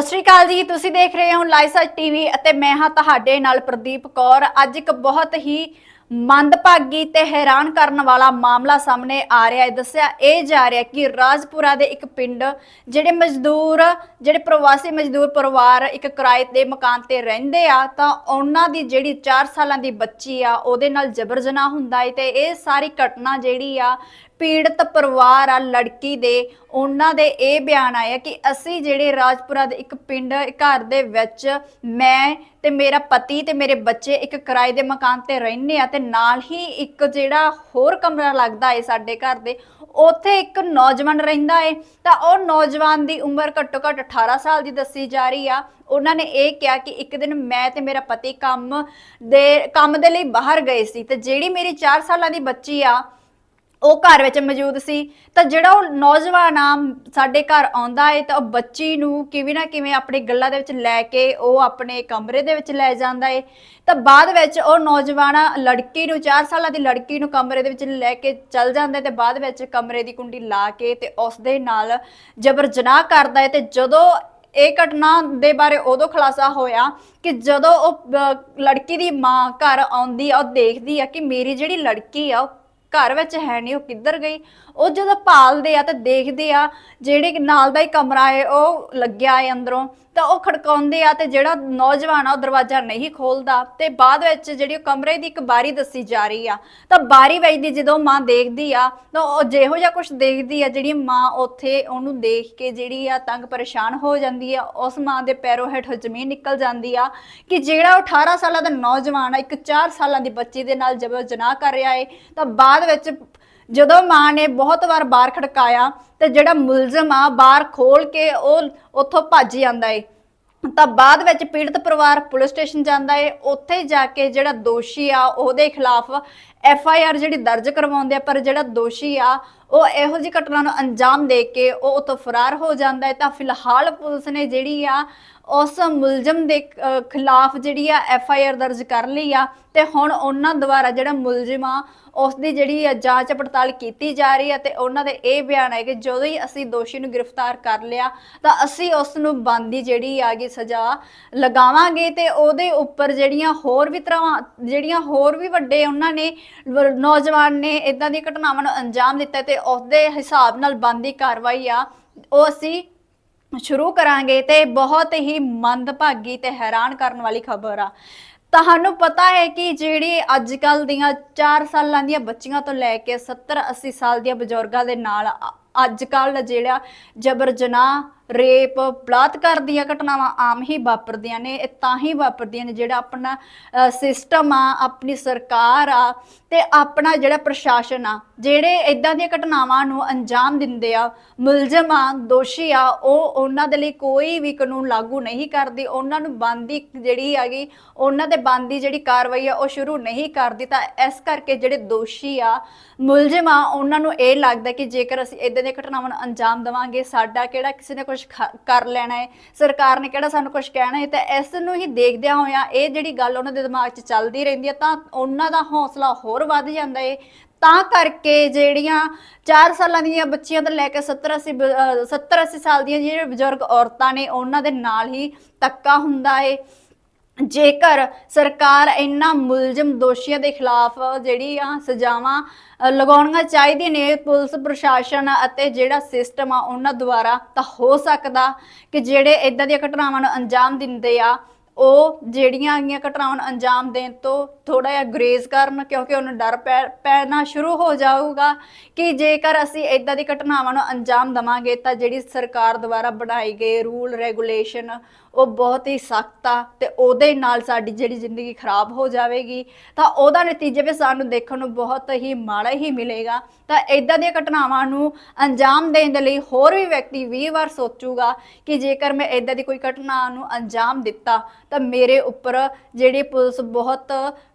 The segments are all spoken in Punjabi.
ਸਤਿ ਸ਼੍ਰੀ ਅਕਾਲ ਜੀ। ਤੁਸੀਂ ਦੇਖ ਰਹੇ ਹੋ ਲਾਈਵ ਸੱਚ ਟੀਵੀ ਅਤੇ ਮੈਂ ਹਾਂ ਤੁਹਾਡੇ ਨਾਲ ਪ੍ਰਦੀਪ ਕੌਰ। ਅੱਜ ਇੱਕ ਬਹੁਤ ਹੀ ਮੰਦਭਾਗੀ ਤੇ ਹੈਰਾਨ ਕਰਨ ਵਾਲਾ ਮਾਮਲਾ ਸਾਹਮਣੇ ਆ ਰਿਹਾ ਹੈ। ਦੱਸਿਆ ਇਹ ਜਾ ਰਿਹਾ ਕਿ ਰਾਜਪੁਰਾ ਦੇ ਇੱਕ ਪਿੰਡ ਜਿਹੜੇ ਮਜ਼ਦੂਰ, ਜਿਹੜੇ ਪ੍ਰਵਾਸੀ ਮਜ਼ਦੂਰ ਪਰਿਵਾਰ ਇੱਕ ਕਿਰਾਏ ਦੇ ਮਕਾਨ ਤੇ ਰਹਿੰਦੇ ਆ, ਤਾਂ ਉਹਨਾਂ ਦੀ ਜਿਹੜੀ 4 ਸਾਲਾਂ ਦੀ ਬੱਚੀ ਆ, ਉਹਦੇ ਨਾਲ ਜਬਰ ਜਨਾਹ ਹੁੰਦਾ ਹੈ ਤੇ ਇਹ ਸਾਰੀ ਘਟਨਾ ਜਿਹੜੀ ਆ ਪੀੜਤ ਪਰਿਵਾਰ ਆ, ਲੜਕੀ ਦੇ, ਉਹਨਾਂ ਦੇ ਇਹ ਬਿਆਨ ਆਇਆ ਕਿ ਅਸੀਂ ਜਿਹੜੇ ਰਾਜਪੁਰਾ ਦੇ ਇੱਕ ਪਿੰਡ, ਘਰ ਦੇ ਵਿੱਚ ਮੈਂ ਤੇ ਮੇਰਾ ਪਤੀ ਤੇ ਮੇਰੇ ਬੱਚੇ ਇੱਕ ਕਿਰਾਏ ਦੇ ਮਕਾਨ ਤੇ ਰਹਿੰਦੇ ਆ ਤੇ ਨਾਲ ਹੀ ਇੱਕ ਜਿਹੜਾ ਹੋਰ ਕਮਰਾ ਲੱਗਦਾ ਏ ਸਾਡੇ ਘਰ ਦੇ, ਉੱਥੇ ਇੱਕ ਨੌਜਵਾਨ ਰਹਿੰਦਾ ਏ। ਤਾਂ ਉਹ ਨੌਜਵਾਨ ਦੀ ਉਮਰ ਘੱਟੋ ਘੱਟ 18 ਸਾਲ ਦੀ ਦੱਸੀ ਜਾ ਰਹੀ ਆ। ਉਹਨਾਂ ਨੇ ਇਹ ਕਿਹਾ ਕਿ ਇੱਕ ਦਿਨ ਮੈਂ ਤੇ ਮੇਰਾ ਪਤੀ ਕੰਮ ਦੇ ਕੰਮ ਦੇ ਲਈ ਬਾਹਰ ਗਏ ਸੀ ਤੇ ਜਿਹੜੀ ਮੇਰੀ 4 ਸਾਲਾਂ ਦੀ ਬੱਚੀ ਆ ਉਹ ਘਰ ਵਿੱਚ ਮੌਜੂਦ ਸੀ, ਤਾਂ ਜਿਹੜਾ ਉਹ ਨੌਜਵਾਨ ਆ, ਸਾਡੇ ਘਰ ਆਉਂਦਾ ਏ, ਤਾਂ ਉਹ ਬੱਚੀ ਨੂੰ ਕਿਵੇਂ ਨਾ ਕਿਵੇਂ ਆਪਣੀ ਗੱਲਾਂ ਦੇ ਵਿੱਚ ਲੈ ਕੇ ਉਹ ਆਪਣੇ ਕਮਰੇ ਦੇ ਵਿੱਚ ਲੈ ਜਾਂਦਾ ਏ। ਤਾਂ ਬਾਅਦ ਵਿੱਚ ਉਹ ਨੌਜਵਾਨ ਲੜਕੀ ਨੂੰ 4 ਸਾਲਾਂ ਦੀ ਲੜਕੀ ਨੂੰ ਕਮਰੇ ਦੇ ਵਿੱਚ ਲੈ ਕੇ ਚੱਲ ਜਾਂਦਾ ਤੇ ਬਾਅਦ ਵਿੱਚ ਕਮਰੇ ਦੀ ਕੁੰਡੀ ਲਾ ਕੇ ਤੇ ਉਸ ਦੇ ਨਾਲ ਜਬਰ ਜਨਾਹ ਕਰਦਾ ਏ, ਤੇ ਜਦੋਂ ਇਹ ਘਟਨਾ ਦੇ ਬਾਰੇ ਉਦੋਂ ਖੁਲਾਸਾ ਹੋਇਆ ਕਿ ਜਦੋਂ ਉਹ ਲੜਕੀ ਦੀ ਮਾਂ ਘਰ ਆਉਂਦੀ ਆ, ਉਹ ਦੇਖਦੀ ਆ ਕਿ ਮੇਰੀ ਜਿਹੜੀ ਲੜਕੀ ਆ, ਉਹ ਘਰ ਵਿੱਚ ਹੈ ਨਹੀਂ, ਉਹ ਕਿੱਧਰ ਗਈ? ਉਹ ਜਦੋਂ ਭਾਲਦੇ ਆ ਤਾਂ ਦੇਖਦੇ ਆ, ਜਿਹੜੇ ਨਾਲ ਦਾ ਹੀ ਕਮਰਾ ਹੈ ਉਹ ਲੱਗਿਆ ਹੈ ਅੰਦਰੋਂ। ਤਾਂ ਉਹ ਖੜਕਾਉਂਦੇ ਆ ਤੇ ਜਿਹੜਾ ਨੌਜਵਾਨ ਆ ਉਹ ਦਰਵਾਜ਼ਾ ਨਹੀਂ ਖੋਲਦਾ ਤੇ ਬਾਅਦ ਵਿੱਚ ਜਿਹੜੀ ਉਹ ਕਮਰੇ ਦੀ ਇੱਕ ਬਾਰੀ ਦੱਸੀ ਜਾ ਰਹੀ ਆ, ਤਾਂ ਬਾਰੀ ਵੱਜਦੀ ਜਦੋਂ ਮਾਂ ਦੇਖਦੀ ਆ, ਤਾਂ ਉਹ ਜਿਹੋ ਜਿਹਾ ਕੁਝ ਦੇਖਦੀ ਆ ਜਿਹੜੀ ਮਾਂ ਉੱਥੇ ਉਹਨੂੰ ਦੇਖ ਕੇ ਜਿਹੜੀ ਆ ਤੰਗ ਪਰੇਸ਼ਾਨ ਹੋ ਜਾਂਦੀ ਆ, ਉਸ ਮਾਂ ਦੇ ਪੈਰੋਂ ਹੇਠੋਂ ਜ਼ਮੀਨ ਨਿਕਲ ਜਾਂਦੀ ਆ ਕਿ ਜਿਹੜਾ ਉਹ 18 ਸਾਲਾਂ ਦਾ ਨੌਜਵਾਨ ਆ, ਇੱਕ 4 ਸਾਲਾਂ ਦੀ ਬੱਚੀ ਦੇ ਨਾਲ ਜਬਰ ਜਨਾਹ ਕਰ ਰਿਹਾ ਏ, ਤਾਂ ਬਾਅਦ ਵਿੱਚ ਜਦੋਂ ਮਾਂ ਨੇ ਬਹੁਤ ਵਾਰ ਬਾਹਰ ਖੜਕਾਇਆ ਤੇ ਜਿਹੜਾ ਮੁਲਜ਼ਮ ਆ ਬਾਹਰ ਖੋਲ ਕੇ ਉਹ ਉੱਥੋਂ ਭੱਜ ਜਾਂਦਾ ਏ, ਤਾਂ ਬਾਅਦ ਵਿੱਚ ਪੀੜਤ ਪਰਿਵਾਰ ਪੁਲਿਸ ਸਟੇਸ਼ਨ ਜਾਂਦਾ ਏ, ਉੱਥੇ ਜਾ ਕੇ ਜਿਹੜਾ ਦੋਸ਼ੀ ਆ ਉਹਦੇ ਖਿਲਾਫ ਐਫ ਆਈ ਆਰ ਜਿਹੜੀ ਦਰਜ ਕਰਵਾਉਂਦੇ ਆ, ਪਰ ਜਿਹੜਾ ਦੋਸ਼ੀ ਆ, ਉਹ ਇਹੋ ਜਿਹੀ ਘਟਨਾ ਨੂੰ ਅੰਜਾਮ ਦੇ ਕੇ ਉਹ ਉਤੋਂ ਫਰਾਰ ਹੋ ਜਾਂਦਾ ਹੈ। ਤਾਂ ਫਿਲਹਾਲ ਪੁਲਿਸ ਨੇ ਜਿਹੜੀ ਆ, ਉਸ ਮੁਲਜ਼ਮ ਦੇ ਖਿਲਾਫ ਜਿਹੜੀ ਆ ਐਫ ਆਈ ਆਰ ਦਰਜ ਕਰ ਲਈ ਆ। ਤੇ ਹੁਣ ਉਹਨਾਂ ਦੁਆਰਾ ਜਿਹੜਾ ਮੁਲਜ਼ਮ ਆ ਉਸ ਦੀ ਜਿਹੜੀ ਆ ਜਾਂਚ ਪੜਤਾਲ ਕੀਤੀ ਜਾ ਰਹੀ ਹੈ ਤੇ ਉਹਨਾਂ ਦੇ ਇਹ ਬਿਆਨ ਹੈ ਕਿ ਜਦੋਂ ਹੀ ਅਸੀਂ ਦੋਸ਼ੀ ਨੂੰ ਗ੍ਰਿਫਤਾਰ ਕਰ ਲਿਆ, ਤਾਂ ਅਸੀਂ ਉਸ ਨੂੰ ਬੰਦੀ ਜਿਹੜੀ ਆਗੀ ਸਜ਼ਾ ਲਗਾਵਾਂਗੇ ਤੇ ਉਹਦੇ ਉੱਪਰ ਜਿਹੜੀਆਂ ਹੋਰ ਵੀ ਤਰ੍ਹਾਂ, ਜਿਹੜੀਆਂ ਹੋਰ ਵੀ ਵੱਡੇ ਉਹਨਾਂ ਨੇ ਨੌਜਵਾਨ ਨੇ ਇਦਾਂ ਦੀਆਂ ਘਟਨਾਵਾਂ ਨੂੰ ਅੰਜਾਮ ਦਿੱਤਾ ਤੇ ਉਸ ਦੇ ਹਿਸਾਬ ਨਾਲ ਬੰਦੀ ਕਾਰਵਾਈ ਆ, ਉਹ ਅਸੀਂ ਸ਼ੁਰੂ ਕਰਾਂਗੇ ਤੇ ਬਹੁਤ ਹੀ ਮੰਦਭਾਗੀ ਤੇ ਹੈਰਾਨ ਕਰਨ ਵਾਲੀ ਖਬਰ ਆ। ਤੁਹਾਨੂੰ ਪਤਾ ਹੈ ਕਿ ਜਿਹੜੀ ਅੱਜ ਕੱਲ ਦੀਆਂ 4 ਸਾਲਾਂ ਦੀਆਂ ਬੱਚੀਆਂ ਤੋਂ ਲੈ ਕੇ 70 80 ਸਾਲ ਦੀਆਂ ਬਜ਼ੁਰਗਾਂ ਦੇ ਨਾਲ ਅੱਜ ਕੱਲ ਜਿਹੜਾ ਜਬਰ ਜਨਾਹ ਰੇਪ, ਬਲਾਤਕਾਰ ਦੀਆਂ ਘਟਨਾਵਾਂ ਆਮ ਹੀ ਵਾਪਰਦੀਆਂ ਨੇ, ਇਹ ਤਾਂ ਹੀ ਵਾਪਰਦੀਆਂ ਨੇ ਜਿਹੜਾ ਆਪਣਾ ਸਿਸਟਮ ਆ, ਆਪਣੀ ਸਰਕਾਰ ਆ ਤੇ ਆਪਣਾ ਜਿਹੜਾ ਪ੍ਰਸ਼ਾਸਨ ਆ, ਜਿਹੜੇ ਇਦਾਂ ਦੀਆਂ ਘਟਨਾਵਾਂ ਨੂੰ ਅੰਜਾਮ ਦਿੰਦੇ ਆ, ਮੁਲਜ਼ਮ ਆ, ਦੋਸ਼ੀ ਆ, ਉਹ ਉਹਨਾਂ ਦੇ ਲਈ ਕੋਈ ਵੀ ਕਾਨੂੰਨ ਲਾਗੂ ਨਹੀਂ ਕਰਦੀ, ਉਹਨਾਂ ਨੂੰ ਬੰਦੀ ਜਿਹੜੀ ਹੈਗੀ, ਉਹਨਾਂ ਤੇ ਬੰਦੀ ਜਿਹੜੀ ਕਾਰਵਾਈ ਆ, ਉਹ ਸ਼ੁਰੂ ਨਹੀਂ ਕਰਦੀ, ਤਾਂ ਇਸ ਕਰਕੇ ਜਿਹੜੇ ਦੋਸ਼ੀ ਆ, ਮੁਲਜ਼ਮ ਆ, ਉਹਨਾਂ ਨੂੰ ਇਹ ਲੱਗਦਾ ਕਿ ਜੇਕਰ ਅਸੀਂ ਇਦਾਂ ਦੀਆਂ ਘਟਨਾਵਾਂ ਨੂੰ ਅੰਜਾਮ ਦੇਵਾਂਗੇ, ਸਾਡਾ ਕਿਹੜਾ ਕਿਸੇ ਨੇ ਕੁਝ ਕਰ ਲੈਣਾ ਹੈ ਸਰਕਾਰ ਨੇ ਕਿਹੜਾ ਸਾਨੂੰ ਕੁਝ ਕਹਿਣਾ ਹੈ ਤਾਂ ਇਸ ਨੂੰ ਹੀ ਦੇਖਦਿਆਂ ਹੋਇਆਂ ਇਹ ਜਿਹੜੀ ਗੱਲ ਉਹਨਾਂ ਦੇ ਦਿਮਾਗ 'ਚ ਚੱਲਦੀ ਰਹਿੰਦੀ ਹੈ ਤਾਂ ਉਹਨਾਂ ਦਾ ਹੌਸਲਾ ਹੋਰ ਵੱਧ ਜਾਂਦਾ ਹੈ ਤਾਂ ਕਰਕੇ ਜਿਹੜੀਆਂ 4 ਸਾਲਾਂ ਦੀਆਂ ਬੱਚੀਆਂ ਤੋਂ ਲੈ ਕੇ 70 80 ਬ- ਅਹ 70 80 ਸਾਲ ਦੀਆਂ ਜਿਹੜੇ ਬਜ਼ੁਰਗ ਔਰਤਾਂ ਨੇ, ਉਹਨਾਂ ਦੇ ਨਾਲ ਹੀ ਧੱਕਾ ਹੁੰਦਾ ਹੈ ਜੇਕਰ ਸਰਕਾਰ ਇਹਨਾਂ ਮੁਲਜ਼ਮ ਦੋਸ਼ੀਆਂ ਦੇ ਖਿਲਾਫ ਜਿਹੜੀ ਆ ਸਜ਼ਾਵਾਂ ਲਗਾਉਣੀਆਂ ਚਾਹੀਦੀਆਂ ਨੇ, ਪੁਲਿਸ, ਪ੍ਰਸ਼ਾਸਨ ਅਤੇ ਜਿਹੜਾ ਸਿਸਟਮ ਆ, ਉਹਨਾਂ ਦੁਆਰਾ, ਤਾਂ ਹੋ ਸਕਦਾ ਕਿ ਜਿਹੜੇ ਇਦਾਂ ਦੀਆਂ ਘਟਨਾਵਾਂ ਨੂੰ ਅੰਜਾਮ ਦਿੰਦੇ ਆ ਉਹ ਜਿਹੜੀਆਂ ਆਗੀਆਂ ਘਟਨਾਵਾਂ ਨੂੰ ਅੰਜਾਮ ਦੇਣ ਤੋਂ ਥੋੜਾ ਜਿਹਾ ਗਰੇਜ਼ ਕਰਨ ਕਿਉਂਕਿ ਉਹਨੂੰ ਡਰ ਪੈ- ਪੈਣਾ ਸ਼ੁਰੂ ਹੋ ਜਾਊਗਾ ਕਿ ਜੇਕਰ ਅਸੀਂ ਇਦਾਂ ਦੀ ਘਟਨਾਵਾਂ ਨੂੰ ਅੰਜਾਮ ਦਵਾਂਗੇ ਤਾਂ ਜਿਹੜੀ ਸਰਕਾਰ ਦੁਆਰਾ ਬਣਾਏ ਗਏ ਰੂਲ ਰੈਗੂਲੇਸ਼ਨ ਉਹ ਬਹੁਤ ਹੀ ਸਖਤ ਆ ਤੇ ਉਹਦੇ ਨਾਲ ਸਾਡੀ ਜਿਹੜੀ ਜ਼ਿੰਦਗੀ ਖਰਾਬ ਹੋ ਜਾਵੇਗੀ, ਤਾਂ ਉਹਦਾ ਨਤੀਜੇ ਵੀ ਸਾਨੂੰ ਦੇਖਣ ਨੂੰ ਬਹੁਤ ਹੀ ਮਾੜਾ ਹੀ ਮਿਲੇਗਾ। ਤਾਂ ਇਦਾਂ ਦੀਆਂ ਘਟਨਾਵਾਂ ਨੂੰ ਅੰਜਾਮ ਦੇਣ ਦੇ ਲਈ ਹੋਰ ਵੀ ਵਿਅਕਤੀ 20 ਵਾਰ ਸੋਚੂਗਾ ਕਿ ਜੇਕਰ ਮੈਂ ਇਦਾਂ ਦੀ ਕੋਈ ਘਟਨਾ ਨੂੰ ਅੰਜਾਮ ਦਿੱਤਾ ਤਾਂ ਮੇਰੇ ਉੱਪਰ ਜਿਹੜੀ ਪੁਲਿਸ ਬਹੁਤ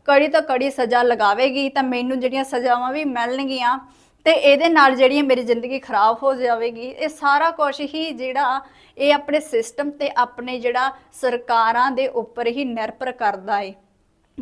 ਕੜੀ ਤੋਂ ਕੜੀ ਸਜ਼ਾ ਲਗਾਵੇਗੀ, ਤਾਂ ਮੈਨੂੰ ਜਿਹੜੀਆਂ ਸਜ਼ਾਵਾਂ ਵੀ ਮਿਲਣਗੀਆਂ ਤੇ ਇਹਦੇ ਨਾਲ ਜਿਹੜੀ ਮੇਰੀ ਜ਼ਿੰਦਗੀ ਖਰਾਬ ਹੋ ਜਾਵੇਗੀ, ਇਹ ਸਾਰਾ ਕੁਝ ਹੀ ਜਿਹੜਾ ਇਹ ਆਪਣੇ ਸਿਸਟਮ ਤੇ ਆਪਣੇ ਜਿਹੜਾ ਸਰਕਾਰਾਂ ਦੇ ਉੱਪਰ ਹੀ ਨਿਰਭਰ ਕਰਦਾ ਏ।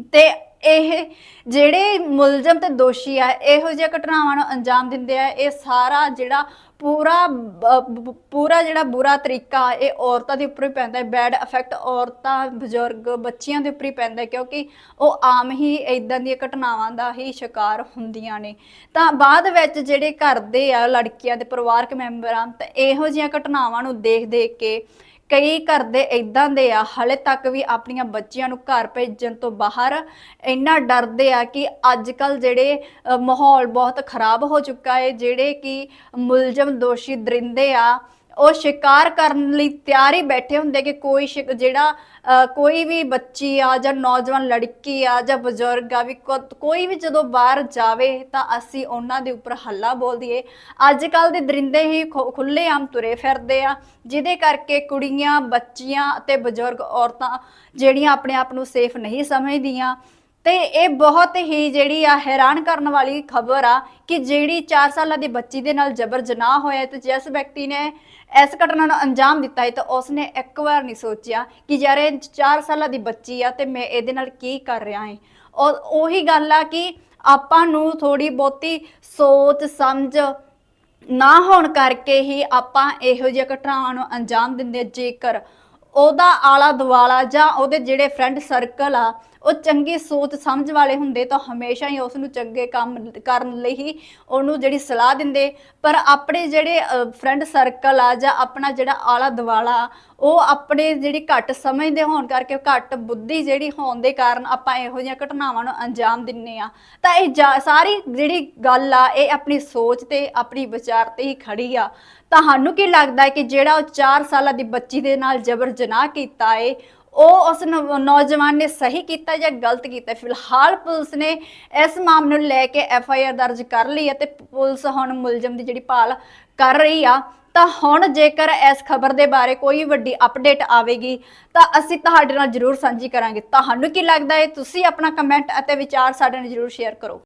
ਤੇ ਇਹ ਜਿਹੜੇ ਮੁਲਜ਼ਮ ਤੇ ਦੋਸ਼ੀ ਆ, ਇਹੋ ਜਿਹੀਆਂ ਘਟਨਾਵਾਂ ਨੂੰ ਅੰਜਾਮ ਦਿੰਦੇ ਆ, ਇਹ ਸਾਰਾ ਜਿਹੜਾ ਪੂਰਾ ਬ- ਪੂਰਾ ਜਿਹੜਾ ਬੁਰਾ ਤਰੀਕਾ, ਇਹ ਔਰਤਾਂ ਦੇ ਉੱਪਰ ਹੀ ਪੈਂਦਾ ਹੈ। ਬੈਡ ਇਫੈਕਟ ਔਰਤਾਂ, ਬਜ਼ੁਰਗ, ਬੱਚਿਆਂ ਦੇ ਉੱਪਰ ਹੀ ਪੈਂਦਾ ਹੈ, ਕਿਉਂਕਿ ਉਹ ਆਮ ਹੀ ਇਦਾਂ ਦੀਆਂ ਘਟਨਾਵਾਂ ਦਾ ਹੀ ਸ਼ਿਕਾਰ ਹੁੰਦੀਆਂ ਨੇ। ਤਾਂ ਬਾਅਦ ਵਿੱਚ ਜਿਹੜੇ ਘਰ ਦੇ ਆ, ਲੜਕੀਆਂ ਦੇ ਪਰਿਵਾਰਕ ਮੈਂਬਰਾਂ, ਤਾਂ ਇਹੋ ਜਿਹੀਆਂ ਘਟਨਾਵਾਂ ਨੂੰ ਦੇਖ ਦੇਖ ਕੇ ਕਈ ਘਰ ਦੇ ਇਦਾਂ ਦੇ ਆ, ਹਲੇ ਤੱਕ ਵੀ ਆਪਣੀਆਂ ਬੱਚੀਆਂ ਨੂੰ ਘਰ ਭੇਜਣ ਤੋਂ ਬਾਹਰ ਇੰਨਾ ਡਰਦੇ ਆ ਕਿ ਅੱਜ ਕੱਲ ਜਿਹੜੇ ਮਾਹੌਲ ਬਹੁਤ ਖਰਾਬ ਹੋ ਚੁੱਕਾ ਹੈ ਜਿਹੜੇ ਕਿ ਮੁਲਜ਼ਮ ਦੋਸ਼ੀ ਦਰਿੰਦੇ ਆ ਉਹ ਸ਼ਿਕਾਰ ਕਰਨ ਲਈ ਤਿਆਰ ਹੀ ਬੈਠੇ ਹੁੰਦੇ ਕਿ ਕੋਈ ਜਿਹੜਾ ਕੋਈ ਵੀ ਬੱਚੀ ਆ ਜਾਂ ਨੌਜਵਾਨ ਲੜਕੀ ਆ ਜਾਂ ਬਜ਼ੁਰਗ ਆ ਵੀ ਕੋਈ ਵੀ ਜਦੋਂ ਬਾਹਰ ਜਾਵੇ ਤਾਂ ਅਸੀਂ ਉਹਨਾਂ ਦੇ ਉੱਪਰ ਹੱਲਾ ਬੋਲ ਦਈਏ। ਅੱਜ ਕੱਲ ਦੇ ਦਰਿੰਦੇ ਹੀ ਖੁੱਲੇ ਆਮ ਤੁਰੇ ਫਿਰਦੇ ਆ, ਜਿਹਦੇ ਕਰਕੇ ਕੁੜੀਆਂ, ਬੱਚੀਆਂ ਅਤੇ ਬਜ਼ੁਰਗ ਔਰਤਾਂ ਜਿਹੜੀਆਂ ਆਪਣੇ ਆਪ ਨੂੰ ਸੇਫ ਨਹੀਂ ਸਮਝਦੀਆਂ ਤੇ ਇਹ ਬਹੁਤ ਹੀ ਜਿਹੜੀ ਆ ਹੈਰਾਨ ਕਰਨ ਵਾਲੀ ਖਬਰ ਆ ਕਿ ਜਿਹੜੀ 4 ਸਾਲਾਂ ਦੀ ਬੱਚੀ ਦੇ ਨਾਲ ਜਬਰ ਜਨਾਹ ਹੋਇਆ ਤੇ ਜਿਸ ਵਿਅਕਤੀ ਨੇ ਇਸ ਘਟਨਾ ਨੂੰ ਅੰਜਾਮ ਦਿੱਤਾ ਹੈ ਤਾਂ ਉਸਨੇ ਇੱਕ ਵਾਰ ਨਹੀਂ ਸੋਚਿਆ ਕਿ ਯਾਰ ਇਹ 4 ਸਾਲਾਂ ਦੀ ਬੱਚੀ ਆ ਤੇ ਮੈਂ ਇਹਦੇ ਨਾਲ ਕੀ ਕਰ ਰਿਹਾ ਹਾਂ। ਔਰ ਉਹੀ ਗੱਲ ਆ ਕਿ ਆਪਾਂ ਨੂੰ ਥੋੜੀ ਬਹੁਤੀ ਸੋਚ, ਸਮਝ ਨਾ ਹੋਣ ਕਰਕੇ ਹੀ ਆਪਾਂ ਇਹੋ ਜਿਹੀਆਂ ਘਟਨਾਵਾਂ ਨੂੰ ਅੰਜਾਮ ਦਿੰਦੇ ਜੇਕਰ ਉਹਦਾ ਆਲਾ ਦੁਆਲਾ ਜਾਂ ਉਹਦੇ ਜਿਹੜੇ ਫਰੈਂਡ ਸਰਕਲ ਆ ਉਹ ਚੰਗੀ ਸੋਚ ਸਮਝ ਵਾਲੇ ਹੁੰਦੇ ਤਾਂ ਹਮੇਸ਼ਾ ਹੀ ਉਸ ਨੂੰ ਚੰਗੇ ਕੰਮ ਕਰਨ ਲਈ ਹੀ ਉਹਨੂੰ ਜਿਹੜੀ ਸਲਾਹ ਦਿੰਦੇ। ਪਰ ਆਪਣੇ ਜਿਹੜੇ ਫਰੈਂਡ ਸਰਕਲ ਆ ਜਾਂ ਆਪਣਾ ਜਿਹੜਾ ਆਲਾ ਦੁਆਲਾ, ਉਹ ਆਪਣੇ ਜਿਹੜੀ ਘੱਟ ਸਮਝਦੇ ਹੋਣ ਕਰਕੇ, ਘੱਟ ਬੁੱਧੀ ਜਿਹੜੀ ਹੋਣ ਦੇ ਕਾਰਨ ਆਪਾਂ ਇਹੋ ਜਿਹੀਆਂ ਘਟਨਾਵਾਂ ਨੂੰ ਅੰਜਾਮ ਦਿੰਨੇ ਆ। ਤਾਂ ਇਹ ਜਾ- ਸਾਰੀ ਜਿਹੜੀ ਗੱਲ ਆ, ਇਹ ਆਪਣੀ ਸੋਚ ਤੇ, ਆਪਣੀ ਵਿਚਾਰ ਤੇ ਹੀ ਖੜੀ ਆ। ਤੁਹਾਨੂੰ ਕੀ ਲੱਗਦਾ ਹੈ ਕਿ ਜਿਹੜਾ ਉਹ 4 ਸਾਲਾਂ ਦੀ ਬੱਚੀ ਦੇ ਨਾਲ ਜਬਰ ਜਨਾਹ ਕੀਤਾ ਏ ਉਹ ਉਸ ਨੌ- ਨੌਜਵਾਨ ਨੇ ਸਹੀ ਕੀਤਾ ਜਾਂ ਗਲਤ ਕੀਤਾ? ਫਿਲਹਾਲ ਪੁਲਿਸ ਨੇ ਇਸ ਮਾਮਲੇ ਨੂੰ ਲੈ ਕੇ ਐਫ ਆਈ ਆਰ ਦਰਜ ਕਰ ਲਈ ਹੈ ਤੇ ਪੁਲਿਸ ਹੁਣ ਮੁਲਜ਼ਮ ਦੀ ਜਿਹੜੀ ਭਾਲ ਕਰ ਰਹੀ ਆ, ਤਾਂ ਹੁਣ ਜੇਕਰ ਇਸ ਖਬਰ ਦੇ ਬਾਰੇ ਕੋਈ ਵੱਡੀ ਅਪਡੇਟ ਆਵੇਗੀ, ਤਾਂ ਅਸੀਂ ਤੁਹਾਡੇ ਨਾਲ ਜਰੂਰ ਸਾਂਝੀ ਕਰਾਂਗੇ। ਤੁਹਾਨੂੰ ਕੀ ਲੱਗਦਾ ਹੈ? ਤੁਸੀਂ ਆਪਣਾ ਕਮੈਂਟ ਅਤੇ ਵਿਚਾਰ ਸਾਡੇ ਨਾਲ ਜਰੂਰ ਸ਼ੇਅਰ ਕਰੋ।